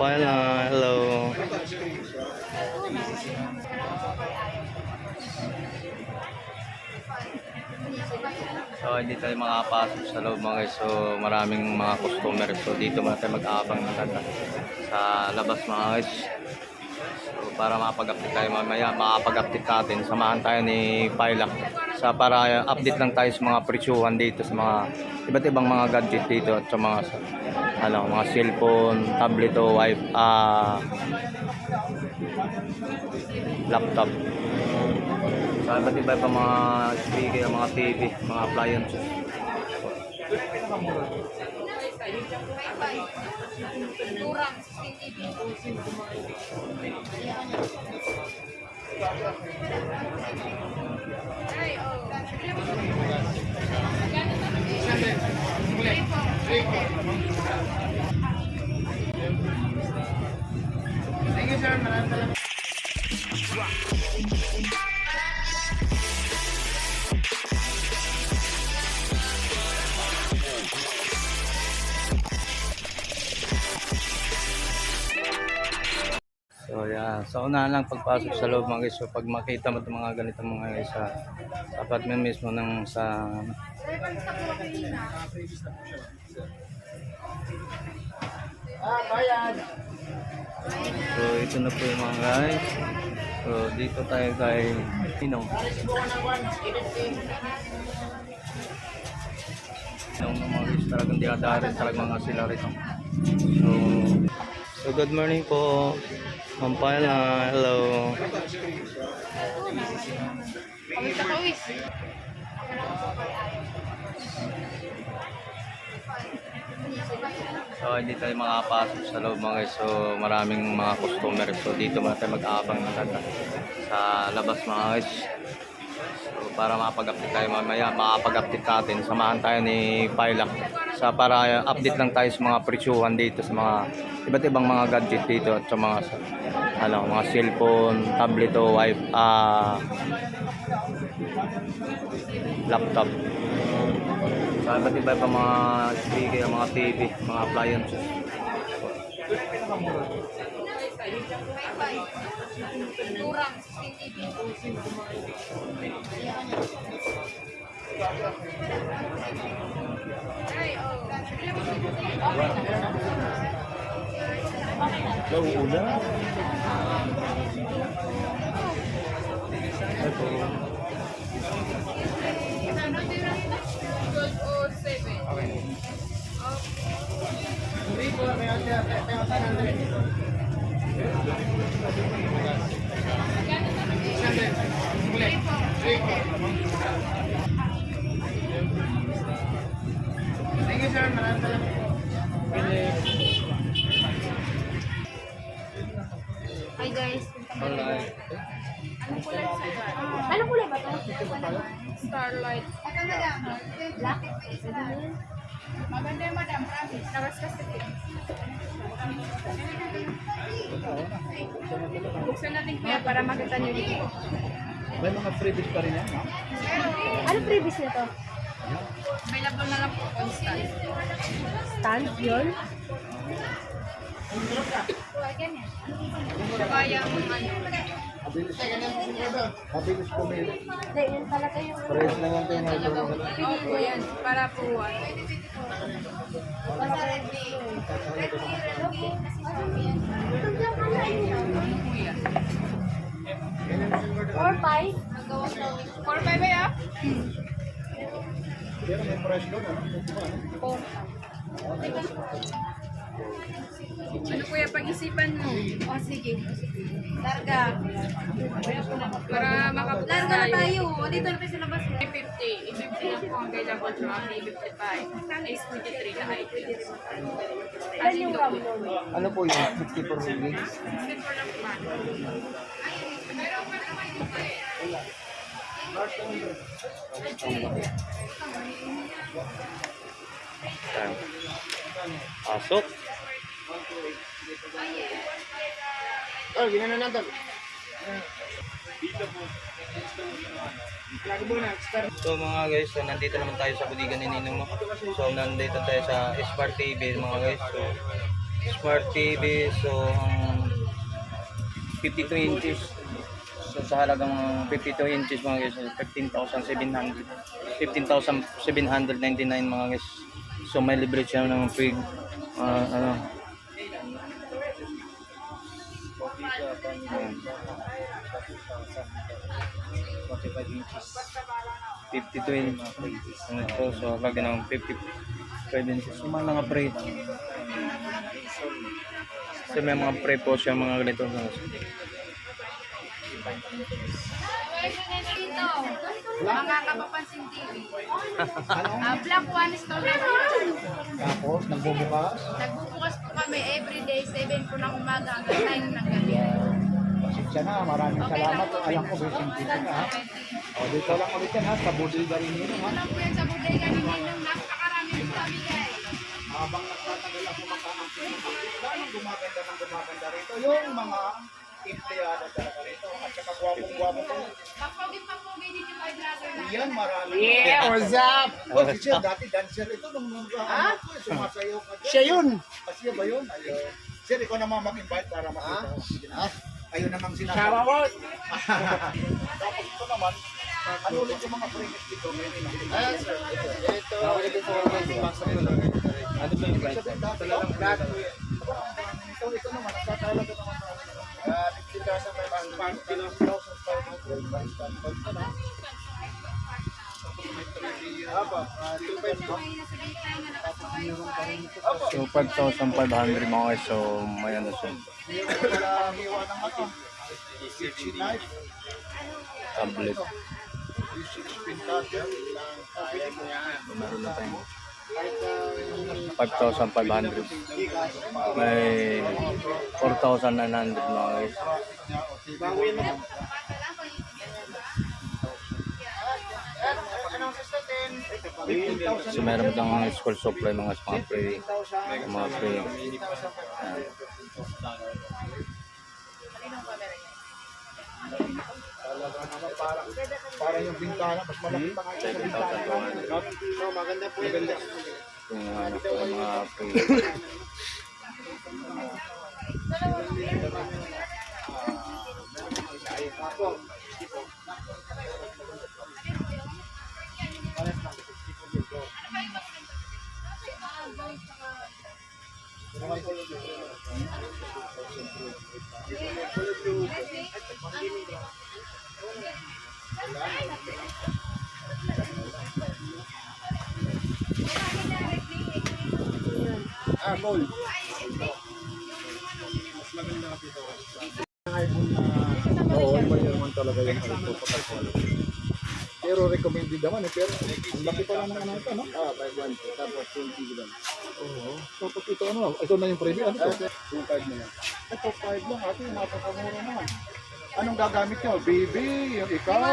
Pampanga, hello. So, hindi tayo makapasok sa loob mga guys. So, maraming mga customer. So, dito muna tayo mag-aabang ng ganda sa labas mga guys. So, para makapag-update tayo mamaya, makapag-update natin. Samahan tayo ni Pilak sa para update lang tayo sa mga presyuhan dito sa mga iba't ibang mga gadget dito at sa mga ano, mga cellphone, tablet o wifi, ah, laptop. Sa iba't iba pa mga speaker, mga TV, mga appliances. So yeah, sa unahan lang pagpasok sa loob mga guys, so pag makita mo itong mga ganitong mga guys sa apartment mismo ng sa So ito na po yung mga guys. So dito tayo kay Ninong. Ninong ng mga guys talagang dinadari talagang mga sila rito. So, so good morning po. Ma'am Paila, hello. Kawis na kawis. So hindi tayo makapasok sa loob mga guys. So maraming mga customer. So dito muna tayo mag-aabang ng ganda sa labas mga guys. So para makapag-update tayo mamaya, makapag-update natin. Samahan tayo ni Pilak sa para update lang tayo sa mga presyuhan dito sa mga iba't ibang mga gadget dito at sa mga ano, mga cellphone, tablet o wifi, ah, laptop. Sa iba't iba pa mga speaker, mga TV, mga appliances. Lauula. Ito. 1207. Hi guys. Alright. Anong kulay sa ito? Ano kulay ba ito? Starlight. Black? Maganda yung madam, promise. Nakaskas kasi. Buksan natin kaya para makita niyo dito. May mga freebies pa rin yan, ma'am? Ano previous nito? Available na lang po constant. Stand yun? Mabilis. Mabilis. Hindi, yun talaga yung... Parehas lang yan tayo na ito. Opo, yan. Para po ano. Ano po yan? Or five? 4-5 ba yan? Pero may price doon? Four. Ano kuya pag-isipan mo? O sige. Larga. Para makapunta Larga na tayo. O, dito na tayo sa labas. 50. 50 lang po ang available sa mga 55. Is 23 na IT. Ilan yung RAM nun? Ano po yun? 64 gigs? Simple lang po. Ayan. Pasok. Oh, ginano natin. So mga guys, so nandito naman tayo sa budigan ni Ninong. no? So nandito tayo sa Spar TV mga guys. So Smart TV, so ang 52 inches. So sa halagang 52 inches mga guys, 15,700. 15,799 mga guys. So may libre siya ng free ah, ano. Ayan. 52 inches. Ano ito? So halaga ng 50 pwede nito. So mga mga pre. So may mga pre po siya mga ganito. Dito, mga kapapansin TV. Ah, Black One Store. Tapos, nagbubukas. Nagbubukas po kami everyday, 7 po ng umaga hanggang 9 ng gabi. Pasensya na, maraming Okay salamat. po. Alam ko, may sintito ka ha. O, dito lang ulit yan ha, sa Budilga rin nino ha. Ano po yan sa bodega ni Ninong, napakarami po kami guys. Habang nagtatagal ako makaangkin gumaganda ng gumaganda rito. Yung mga empleyado talaga rito. At saka gwapong-gwapo ko. Papogi-papogi din yung my brother. Yan, marami. Yeah, what's up? Oh, si Sir, dati dancer ito nung nung ano ko, eh, sumasayaw ka dyan. Siya yun. Ah, siya ba yun? Ayun. Sir, ikaw naman mag-invite para makita ko. Ah? Ayun namang sinasabi. Shout out! Tapos ito naman, ano ulit yung mga premise dito? Ayan, sir. 5,500 mga guys. So may ano siya. Tablet. Meron na tayo. Kahit ah, 5,500. May 4,900 mga guys. Bawi mo. Anong system din? 15,000. So meron kang mga school supply mga mga free. Mga naman parang parang yung bintana mas malaki pa nga sa bintana. No, maganda po yung ganda. Yung ano po, mga free. Ah, gold. Oo, iba naman talaga yung iPhone quality. Pero recommended naman eh, pero ang laki pa lang ng ano ito, no? Ah, 512, tapos 20 lang. Oo. Pag ito ano, ito na yung preview, ano to? 2.5 na yan. Ito, 5 lang, ate, mapakamura naman. Anong gagamit nyo? Baby, yung ikaw?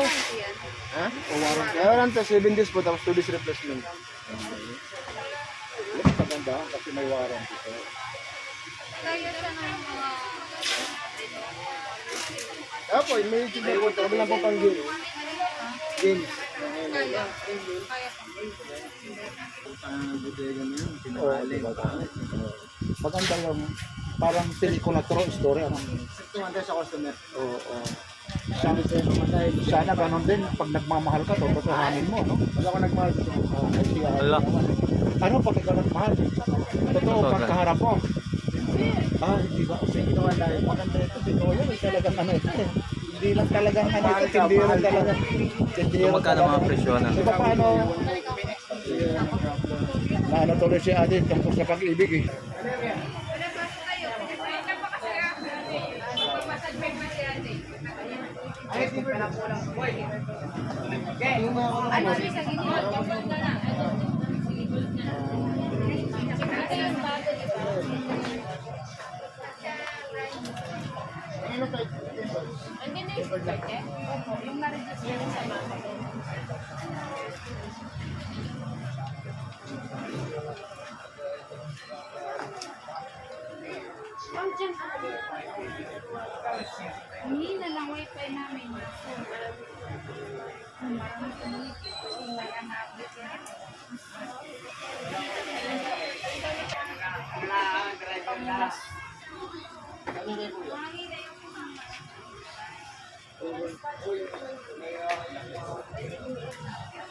Ha? O warranty? Meron to 7 days po tapos 2 days replacement. Yan, kagandahan kasi may warranty to. Kaya siya ng mga... Apo, may po. Kami lang po pang game. Games. Kaya. Kaya pa. Oo, diba? Maganda yung parang pelikula true story. Ano? Tumanda sa customer. Oo. oo. Sana, sana ganun din pag nagmamahal ka, totohanin mo, no? Wala ko nagmahal dito. Oo, kasi ayaw Ala. naman. Ano pag ikaw nagmahal? Totoo, pagkaharap mo. Ah, hindi ba? Sige naman dahil maganda ito. Totoo yan, may talagang ano ito. eh. Hindi lang talagang ano ito, hindi lang talaga. Hindi So magkano mga presyo na? Di ba paano? Na ano tuloy si Adin tungkol sa pag-ibig eh. Ano siya sa ginagawa? Gold na na. Ito. Sige, gold na. Ito yung bago, di ba? Na yung gold eh. Opo, yung na-register sa. Oh, dyan. Hindi na lang wifi namin. Marami kami. Kasi may anak. Ano na po yan? Thank you.